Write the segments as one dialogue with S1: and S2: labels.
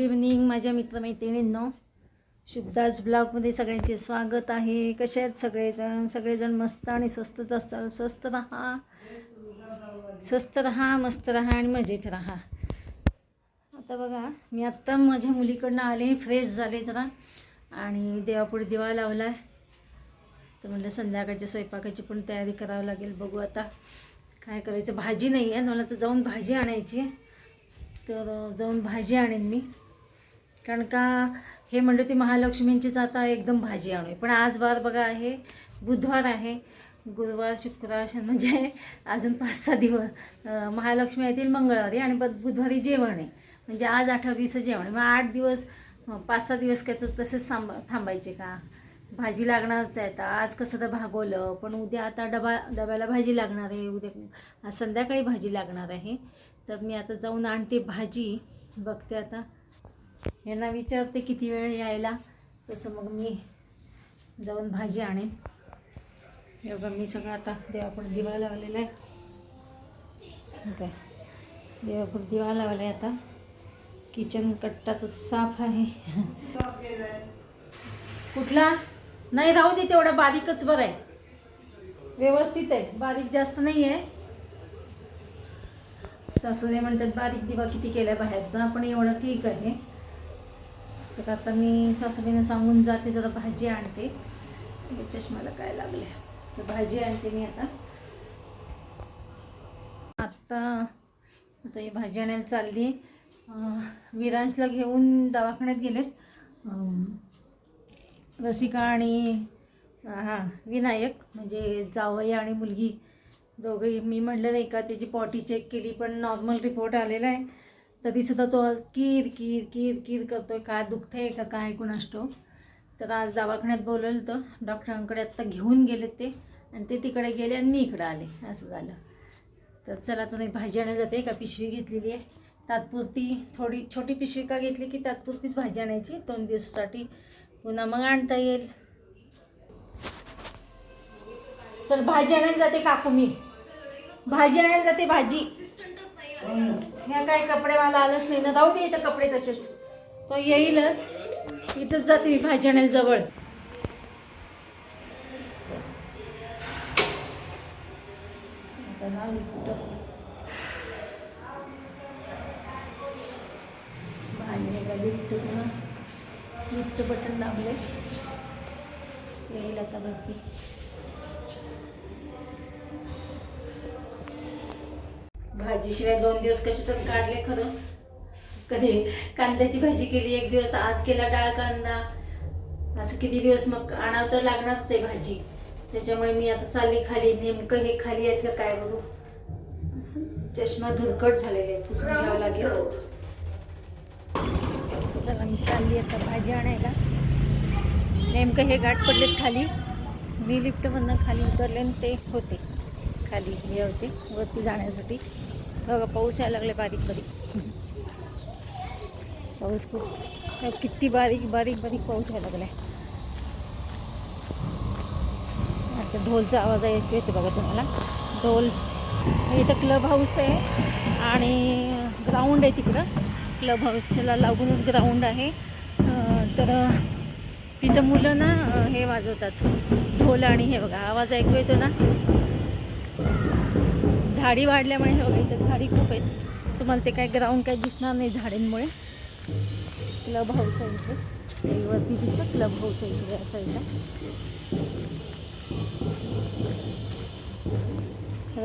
S1: Good evening माझ्या मित्रमैत्रिणींनो. शुभदास ब्लॉगमध्ये सगळ्यांचे स्वागत आहे. कसे आहेत सगळेजण? सगळेजण मस्त आणि स्वस्तच असतात स्वस्त राहा. स्वस्त राहा मस्त राहा आणि मजेत राहा. आता बघा मी आत्ता माझ्या मुलीकडनं आले फ्रेश झाले जरा. आणि देवापुढे दिवा लावला आहे तर म्हटलं संध्याकाळच्या स्वयंपाकाची पण तयारी करावी लागेल. बघू आता काय करायचं. भाजी नाही आहे मला तर जाऊन भाजी आणायची आहे. तर जाऊन भाजी आणेन मी. कारण का हे म्हणलं ते महालक्ष्मींचीच आता एकदम भाजी आणू पण आज वार बघा आहे बुधवार आहे. गुरुवार शुक्रवार म्हणजे अजून पाच सहा दिवस महालक्ष्मी येतील मंगळवारी आणि ब बुधवारी जेवण आहे. म्हणजे आज आठवडीचं जेवण आहे. मग आठ दिवस पाच सहा दिवस काय तसेच सांभ थांबायचे का? भाजी लागणारच आहे आता. आज कसं तर भागवलं पण उद्या आता डबा डब्याला भाजी लागणार आहे. उद्या संध्याकाळी भाजी लागणार आहे. तर मी आता जाऊन आणते भाजी. बघते आता. यांना विचारते किती वेळ यायला. तसं मग मी जाऊन भाजी आणेन. हे बघा मी सगळं आता देवापुढे दिवा लावलेला आहे. काय? देवापूर देवापुढे दिवा लावला आहे आता. किचन कट्टा तर साफ आहे. कुठला? नाही राहू दे तेवढा बारीकच बरं आहे. व्यवस्थित आहे. बारीक जास्त नाही आहे. सासूने म्हणतात बारीक दिवा किती केला बाहेरचा पण एवढं ठीक आहे. तर आता मी सासूबाईने सांगून जाते जरा भाजी आणते. या चष्म्याला काय लागले तर भाजी आणते मी आता. आत्ता आता ही भाजी आणायला चालली. विरांशला घेऊन दवाखान्यात गेलेत. रसिका आणि हां विनायक म्हणजे जावई आणि मुलगी दोघंही. मी म्हटलं नाही का त्याची पॉटी चेक केली पण नॉर्मल रिपोर्ट आलेला आहे. तरीसुद्धा तो कीर कीर कीर कीर करतोय काय दुखतंय का काय कुणाष्टो तर आज दवाखान्यात बोलवलं होतं. डॉक्टरांकडे आत्ता घेऊन गेले ते आणि ते तिकडे गेले आणि मी इकडं आले असं झालं. तर चला तुम्ही भाजी आणायला जाते का पिशवी घेतलेली आहे. तात्पुरती थोडी छोटी पिशवी का घेतली की तात्पुरतीच भाजी आणायची दोन दिवसासाठी पुन्हा मग आणता येईल. चल भाजी आणायला जाते काकू मी. भाजी आणायला जाते भाजी. ह्या काय मला आलंच नाही ना. जाऊ दे इथं कपडे तसेच. तो येईलच. इथंच जाते मी भाजी जवळ. आता ना. बटन दाबले येईल आता बाकी. भाजीशिवाय दोन दिवस कसे तर काढले खरं? कधी कांद्याची भाजी केली एक दिवस आज केला डाळ कांदा. असं किती दिवस मग आणावं तर लागणारच आहे भाजी. त्याच्यामुळे मी आता चालली खाली नेमकं हे खाली आहेत का काय बघू. चष्मा धुरकट झालेले आहे पुसून घ्यावं लागेल. चला मी चालली आता भाजी आणायला. नेमकं हे गाठ पडलेत खाली. मी लिफ्टमधनं खाली उतरले आणि ते होते. खाली हे होते वरती जाण्यासाठी. बघा पाऊस यायला लागले बारीक बारीक. पाऊस खूप किती बारीक बारीक बारीक पाऊस यायला लागलाय. आता ढोलचा आवाज ऐकू येते बघा तुम्हाला. ढोल इथं क्लब हाऊस आहे आणि ग्राउंड आहे तिकडं. क्लब हाऊसला लागूनच ग्राउंड आहे. तर तिथं मुलं ना हे वाजवतात. ढोल आणि हे बघा आवाज ऐकू येतो ना? झाडी वाढल्यामुळे हे बघा इथं झाडी खूप आहेत. तुम्हाला ते काय ग्राउंड काही दिसणार नाही झाडांमुळे. क्लब हाऊस आहे इथे. वरती दिसतं क्लब हाऊस आहे इकडे या साईडला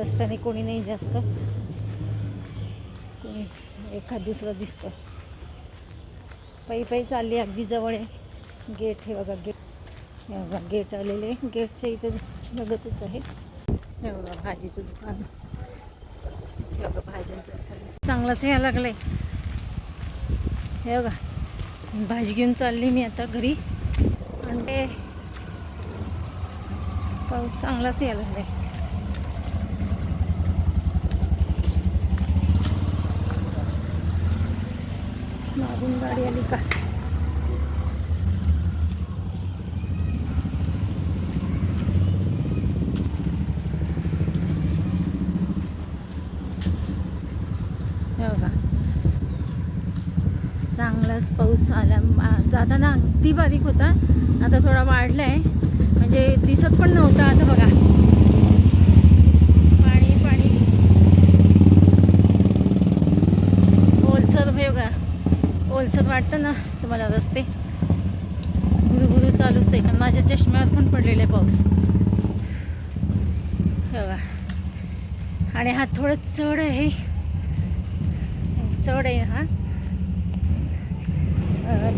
S1: रस्त्याने कोणी नाही जास्त. कोणी एखाद दुसरं दिसतं. पायी पायी चालली अगदी जवळ आहे. गेट हे बघा गेट. हे बघा गेट आलेले गेटच्या इथे लगतच आहे. हे बघा भाजीचं दुकान. भाज्यांचं चांगलंच यायला लागलंय. हे बघा भाजी घेऊन चालली मी आता घरी. आणि ते पाऊस चांगलाच यायला लागलाय. मागून गाडी आली का? हे पाऊस आला जाताना अगदी बारीक होता. आता थोडा वाढला आहे म्हणजे दिसत पण नव्हता आता बघा. पाणी पाणी. ओलसर हे बघा. ओलसर वाटतं ना तुम्हाला रस्ते? गुरुगुरु चालूच आहे. माझ्या चष्म्यावर पण पडलेला आहे पाऊस. बघा. आणि हा थोडं चढ आहे. चढ आहे हा.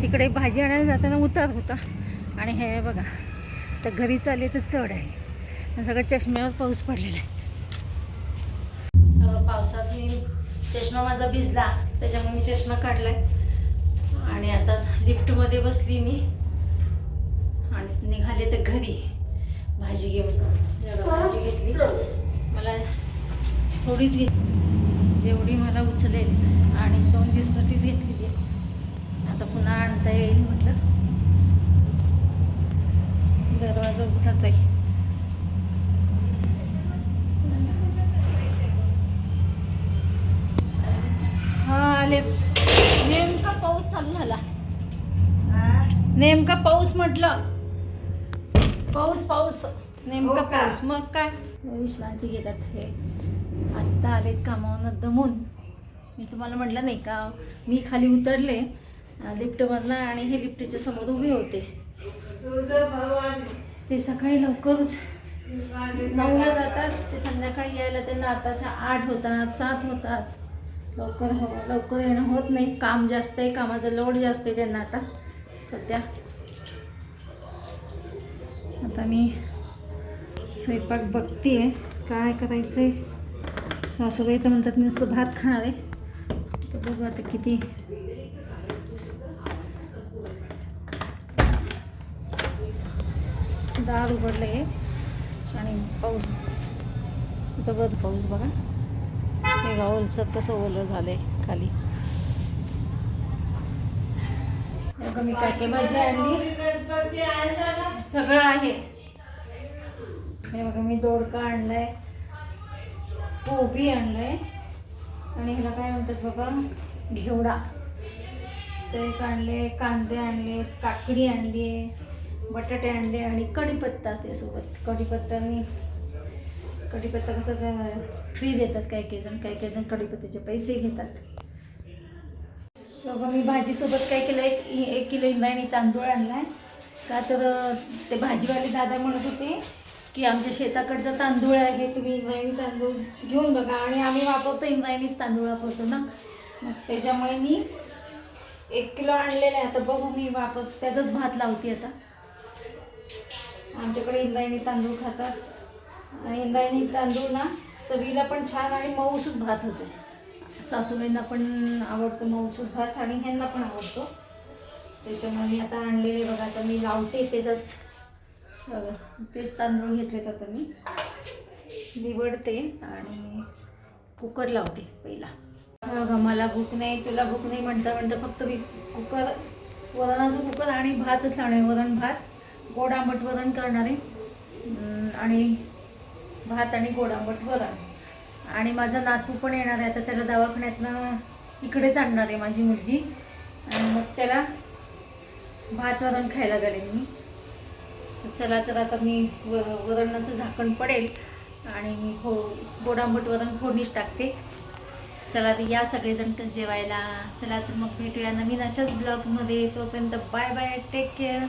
S1: तिकडे भाजी आणायला जाताना उतार होता. आणि हे बघा तर घरी चालले तर चढ आहे. सगळं चष्म्यावर पाऊस पडलेला आहे. पावसात मी चष्मा माझा भिजला त्याच्यामुळे मी चष्मा काढलाय. आणि आता लिफ्टमध्ये बसली मी. आणि निघाले तर घरी भाजी घेऊन. भाजी घेतली. मला थोडीच घेतली. जेवढी मला उचलेल. आणि दोन दिवसासाठीच घेतलेली. आता पुन्हा आणता येईल म्हटलं. दरवाजा उघडाच आहे. हा आले. नेमका पाऊस चालू झाला. नेमका पाऊस म्हटलं. पाऊस पाऊस. नेमका
S2: हो?
S1: पाऊस. मग काय? विश्रांती घेतात हे. आत्ता आलेत कामावरून दमून. मी तुम्हाला म्हटलं नाही का मी खाली उतरले. लिफ्टमधनं आणि हे लिफ्टच्या समोर उभे होते. ते सकाळी लवकरच नऊला जातात. ते संध्याकाळी यायला त्यांना आताच्या आठ होतात सात होतात. लवकर हो लवकर येणं होत नाही. काम जास्त आहे. कामाचा लोड जास्त आहे त्यांना आता. सध्या. आता मी स्वयंपाक बघते आहे काय करायचं आहे सासूबाई तर म्हणतात मी नुसतं भात खाणार आहे. तर बघू आता किती दार उघडलं आहे आणि पाऊस. इथं पाऊस बघा. हे गाव ओलसर कसं ओलं झालं आहे खाली मी काय काय भाजी आणली. सगळं आहे. हे बघा मी दोडका आणलाय. कोबी आणलंय. आणि ह्याला काय म्हणतात बाबा? घेवडा. ते एक आणले कांदे आणले काकडी आणली आहे बटाटे आणले आणि कढीपत्ता त्यासोबत. कढीपत्तानी कढीपत्ता कसं फ्री देतात काही काही जण काही काही जण कढीपत्त्याचे पैसे घेतात. बाबा मी भाजीसोबत काय केलं? एक एक किलो इंद्रायणी तांदूळ आणलाय. का तर ते भाजीवाले दादा म्हणत होते की आमच्या शेताकडचा तांदूळ आहे तुम्ही इंद्रायणी तांदूळ घेऊन बघा. आणि आम्ही वापरतो इंद्रायणीच तांदूळ वापरतो ना. मग त्याच्यामुळे मी एक किलो आणलेलं आहे. आता बघू मी वापर त्याचाच भात लावते आता. आमच्याकडे इंद्रायणी तांदूळ खातात. आणि इंद्रायणी तांदूळ ना चवीला पण छान आणि मऊसूत भात होतो. सासूबाईंना पण आवडतो मऊसूत भात आणि ह्यांना पण आवडतो. त्याच्यामुळे मी आता आणलेले बघा आता मी लावते त्याचाच बघा, तेच तांदूळ घेतलेत आता मी. निवडते आणि कुकर लावते पहिला. बघा मला भूक नाही तुला भूक नाही म्हणता म्हणता फक्त मी कुकर वरणाचं कुकर आणि भातच लावणार वरण भात. गोड आंबट वरण करणार. आहे आणि भात आणि गोड आंबट वरण. आणि माझा नातू पण येणार आहे आता त्याला दवाखान्यातनं इकडेच आणणार आहे माझी मुलगी. आणि मग त्याला भात वरण खायला घालेन मी. चला तर आता मी व वरणाचं झाकण पडेल आणि हो गोड आंबट वरण फोडणीच टाकते. चला तर या सगळेजण जेवायला. चला तर मग भेटूया नवीन अशाच ब्लॉगमध्ये तोपर्यंत बाय बाय टेक केअर